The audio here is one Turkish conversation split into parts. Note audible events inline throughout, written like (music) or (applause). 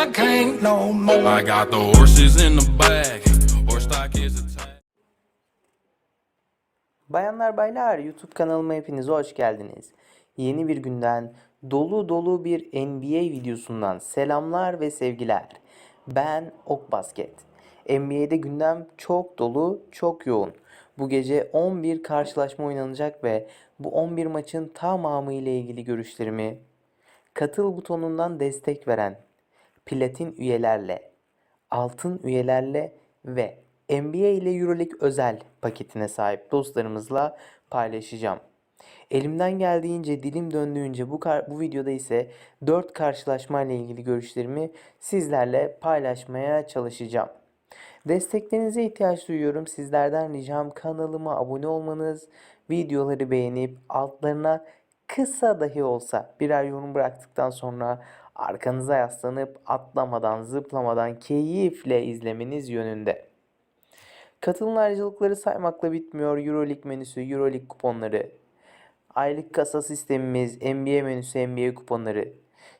I can't no more. I got the horses in the back. Horse stock is attached. Bayanlar baylar YouTube kanalıma hepiniz hoş geldiniz. Yeni bir günden dolu dolu bir NBA videosundan selamlar ve sevgiler. Ben Ok Basket. NBA'de gündem çok dolu, çok yoğun. Bu gece 11 karşılaşma oynanacak ve bu 11 maçın tamamı ile ilgili görüşlerimi katıl butonundan destek veren platin üyelerle, altın üyelerle ve NBA ile Euroleague özel paketine sahip dostlarımızla paylaşacağım. Elimden geldiğince, dilim döndüğünce bu bu videoda ise 4 karşılaşma ile ilgili görüşlerimi sizlerle paylaşmaya çalışacağım. Desteklerinize ihtiyaç duyuyorum. Sizlerden ricam kanalıma abone olmanız, videoları beğenip altlarına kısa dahi olsa birer yorum bıraktıktan sonra arkanıza yaslanıp atlamadan, zıplamadan keyifle izlemeniz yönünde. Katılım ayrıcalıkları saymakla bitmiyor. Euroleague menüsü, Euroleague kuponları, aylık kasa sistemimiz, NBA menüsü, NBA kuponları.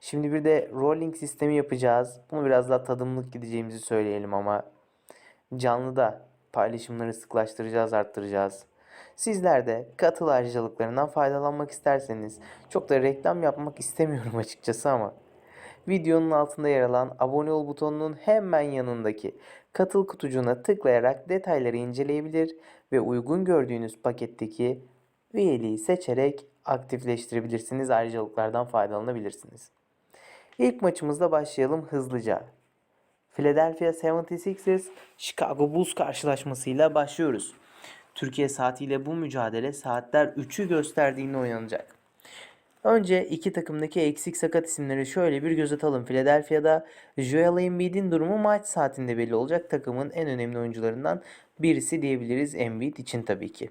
Şimdi bir de rolling sistemi yapacağız. Bunu biraz daha tadımlık gideceğimizi söyleyelim ama canlıda paylaşımları sıklaştıracağız, arttıracağız. Sizler de katıl ayrıcalıklarından faydalanmak isterseniz çok da reklam yapmak istemiyorum (laughs) açıkçası ama videonun altında yer alan abone ol butonunun hemen yanındaki katıl kutucuğuna tıklayarak detayları inceleyebilir ve uygun gördüğünüz paketteki üyeliği seçerek aktifleştirebilirsiniz. Ayrıcalıklardan faydalanabilirsiniz. İlk maçımızla başlayalım hızlıca. Philadelphia 76ers Chicago Bulls karşılaşmasıyla başlıyoruz. Türkiye saatiyle bu mücadele saatler 3'ü gösterdiğinde oynanacak. Önce iki takımdaki eksik sakat isimleri şöyle bir göz atalım. Philadelphia'da Joel Embiid'in durumu maç saatinde belli olacak. Takımın en önemli oyuncularından birisi diyebiliriz Embiid için tabii ki.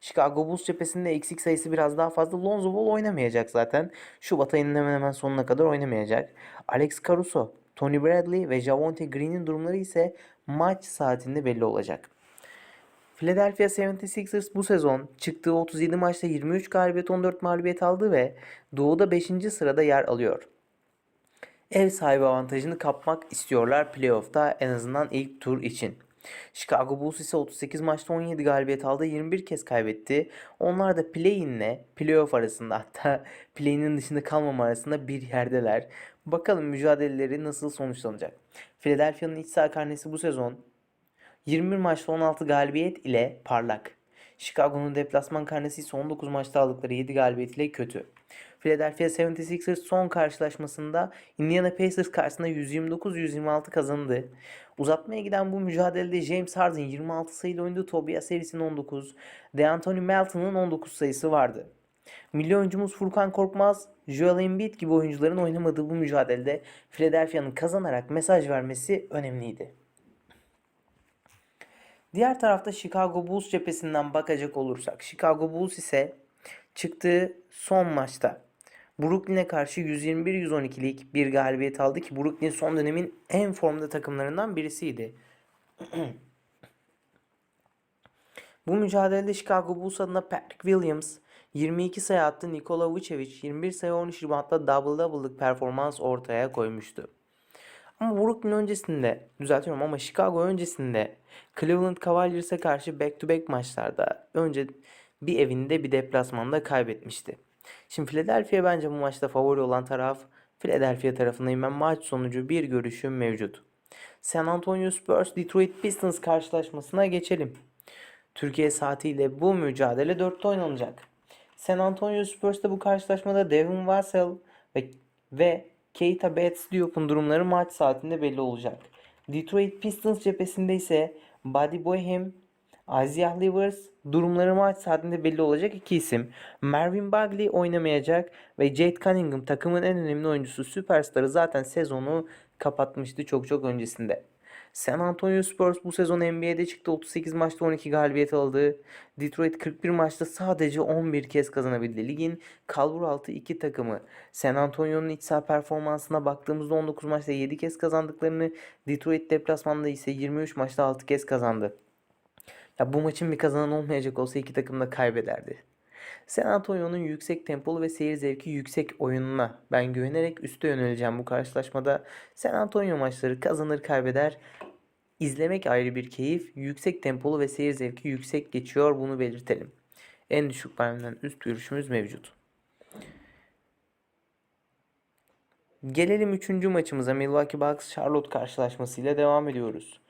Chicago Bulls cephesinde eksik sayısı biraz daha fazla. Lonzo Ball oynamayacak zaten. Şubat ayının hemen hemen sonuna kadar oynamayacak. Alex Caruso, Tony Bradley ve Javonte Green'in durumları ise maç saatinde belli olacak. Philadelphia 76ers bu sezon çıktığı 37 maçta 23 galibiyet 14 mağlubiyet aldı ve Doğu'da 5. sırada yer alıyor. Ev sahibi avantajını kapmak istiyorlar playoff'ta en azından ilk tur için. Chicago Bulls ise 38 maçta 17 galibiyet aldı, 21 kez kaybetti. Onlar da play-in'le playoff arasında hatta (laughs) play-in'in dışında kalmama arasında bir yerdeler. Bakalım mücadeleleri nasıl sonuçlanacak. Philadelphia'nın iç saha karnesi bu sezon 21 maçta 16 galibiyet ile parlak. Chicago'nun deplasman karnesi ise 19 maçta aldıkları 7 galibiyet ile kötü. Philadelphia 76ers son karşılaşmasında Indiana Pacers karşısında 129-126 kazandı. Uzatmaya giden bu mücadelede James Harden 26 sayıyla oynadı. Tobias Harris'in 19, DeAnthony Melton'un 19 sayısı vardı. Milli oyuncumuz Furkan Korkmaz, Joel Embiid gibi oyuncuların oynamadığı bu mücadelede Philadelphia'nın kazanarak mesaj vermesi önemliydi. Diğer tarafta Chicago Bulls cephesinden bakacak olursak Chicago Bulls ise çıktığı son maçta Brooklyn'e karşı 121-112'lik bir galibiyet aldı ki Brooklyn son dönemin en formda takımlarından birisiydi. (clears throat) Bu mücadelede Chicago Bulls adına Patrick Williams 22 sayı attı. Nikola Vucevic 21 sayı 13 reboundla double double'lık performans ortaya koymuştu. Ama Brooklyn öncesinde düzeltiyorum ama Chicago öncesinde Cleveland Cavaliers'e karşı back to back maçlarda önce bir evinde bir deplasmanda kaybetmişti. Şimdi Philadelphia bence bu maçta favori olan taraf Philadelphia tarafındayım ben maç sonucu bir görüşüm mevcut. San Antonio Spurs Detroit Pistons karşılaşmasına geçelim. Türkiye saatiyle bu mücadele 4'te oynanacak. San Antonio Spurs'ta bu karşılaşmada Devin Vassell ve, ve Keita Bates Diop'un durumları maç saatinde belli olacak. Detroit Pistons cephesinde ise Buddy Boeheim, Isaiah Livers durumları maç saatinde belli olacak iki isim. Marvin Bagley oynamayacak ve Jade Cunningham takımın en önemli oyuncusu süperstarı zaten sezonu kapatmıştı çok çok öncesinde. San Antonio Spurs bu sezon NBA'de çıktı. 38 maçta 12 galibiyet aldı. Detroit 41 maçta sadece 11 kez kazanabildi. Ligin kalbur altı iki takımı. San Antonio'nun iç saha performansına baktığımızda 19 maçta 7 kez kazandıklarını, Detroit deplasmanda ise 23 maçta 6 kez kazandı. Ya bu maçın bir kazanan olmayacak olsa iki takım da kaybederdi. San Antonio'nun yüksek tempolu ve seyir zevki yüksek oyununa ben güvenerek üste yöneleceğim bu karşılaşmada. San Antonio maçları kazanır kaybeder. İzlemek ayrı bir keyif. Yüksek tempolu ve seyir zevki yüksek geçiyor bunu belirtelim. En düşük parmağından üst görüşümüz mevcut. Gelelim 3. maçımıza Milwaukee Bucks Charlotte karşılaşmasıyla devam ediyoruz.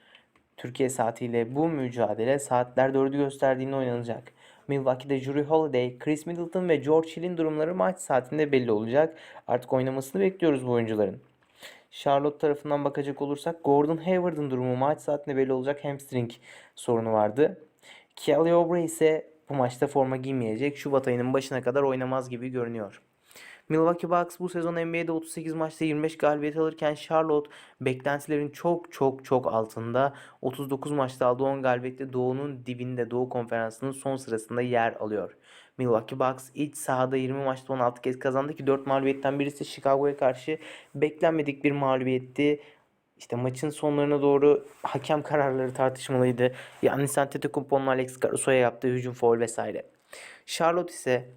Türkiye saatiyle bu mücadele saatler 4'ü gösterdiğinde oynanacak. Milwaukee'de Jrue Holiday, Chris Middleton ve George Hill'in durumları maç saatinde belli olacak. Artık oynamasını bekliyoruz bu oyuncuların. Charlotte tarafından bakacak olursak Gordon Hayward'ın durumu maç saatinde belli olacak hamstring sorunu vardı. Kelly Oubre ise bu maçta forma giymeyecek. Şubat ayının başına kadar oynamaz gibi görünüyor. Milwaukee Bucks bu sezon NBA'de 38 maçta 25 galibiyet alırken Charlotte beklentilerin çok çok çok altında 39 maçta aldığı 10 galibiyetle Doğu'nun dibinde Doğu Konferansı'nın son sırasında yer alıyor. Milwaukee Bucks iç sahada 20 maçta 16 kez kazandı ki 4 mağlubiyetten birisi Chicago'ya karşı beklenmedik bir mağlubiyetti. İşte maçın sonlarına doğru hakem kararları tartışmalıydı. Yannis Antetokounmpo'nun Alex Caruso'ya yaptığı hücum foul vesaire. Charlotte ise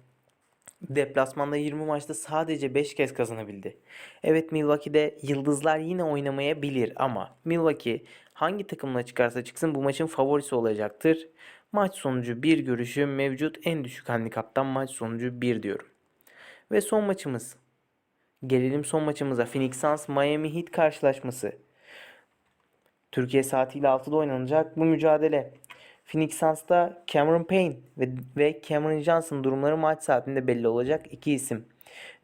Deplasmanda 20 maçta sadece 5 kez kazanabildi. Evet Milwaukee'de yıldızlar yine oynamayabilir ama Milwaukee hangi takımla çıkarsa çıksın bu maçın favorisi olacaktır. Maç sonucu bir görüşüm mevcut en düşük handikaptan maç sonucu 1 diyorum. Ve son maçımız. Gelelim son maçımıza. Phoenix Suns Miami Heat karşılaşması. Türkiye saatiyle 6'da oynanacak bu mücadele. Phoenix Suns'ta Cameron Payne ve, ve Cameron Johnson durumları maç saatinde belli olacak iki isim.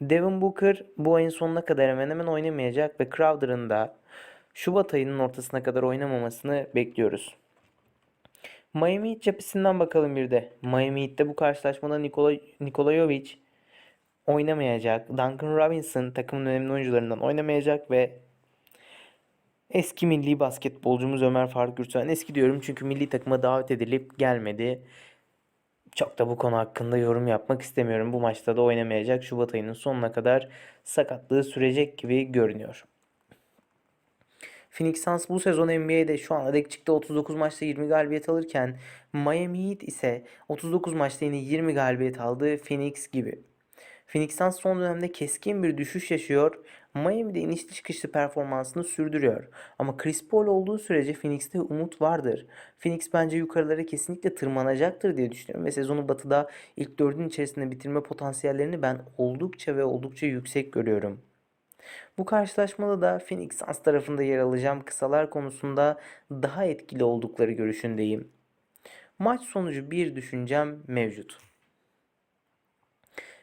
Devin Booker bu ayın sonuna kadar hemen hemen oynamayacak ve Crowder'ın da Şubat ayının ortasına kadar oynamamasını bekliyoruz. Miami Heat cephesinden bakalım bir de. Miami Heat'te bu karşılaşmada Nikola, Nikola Jovic oynamayacak. Duncan Robinson takımın önemli oyuncularından oynamayacak ve Eski milli basketbolcumuz Ömer Faruk Gürtsen. Eski diyorum çünkü milli takıma davet edilip gelmedi. Çok da bu konu hakkında yorum yapmak istemiyorum. Bu maçta da oynamayacak. Şubat ayının sonuna kadar sakatlığı sürecek gibi görünüyor. Phoenix Suns bu sezon NBA'de şu ana dek çıktı 39 maçta 20 galibiyet alırken Miami Heat ise 39 maçta yine 20 galibiyet aldı Phoenix gibi. Phoenix Suns son dönemde keskin bir düşüş yaşıyor. Miami'de inişli çıkışlı performansını sürdürüyor. Ama Chris Paul olduğu sürece Phoenix'te umut vardır. Phoenix bence yukarılara kesinlikle tırmanacaktır diye düşünüyorum. Ve sezonu batıda ilk dördün içerisinde bitirme potansiyellerini ben oldukça ve oldukça yüksek görüyorum. Bu karşılaşmada da Phoenix Suns tarafında yer alacağım kısalar konusunda daha etkili oldukları görüşündeyim. Maç sonucu bir düşüncem mevcut.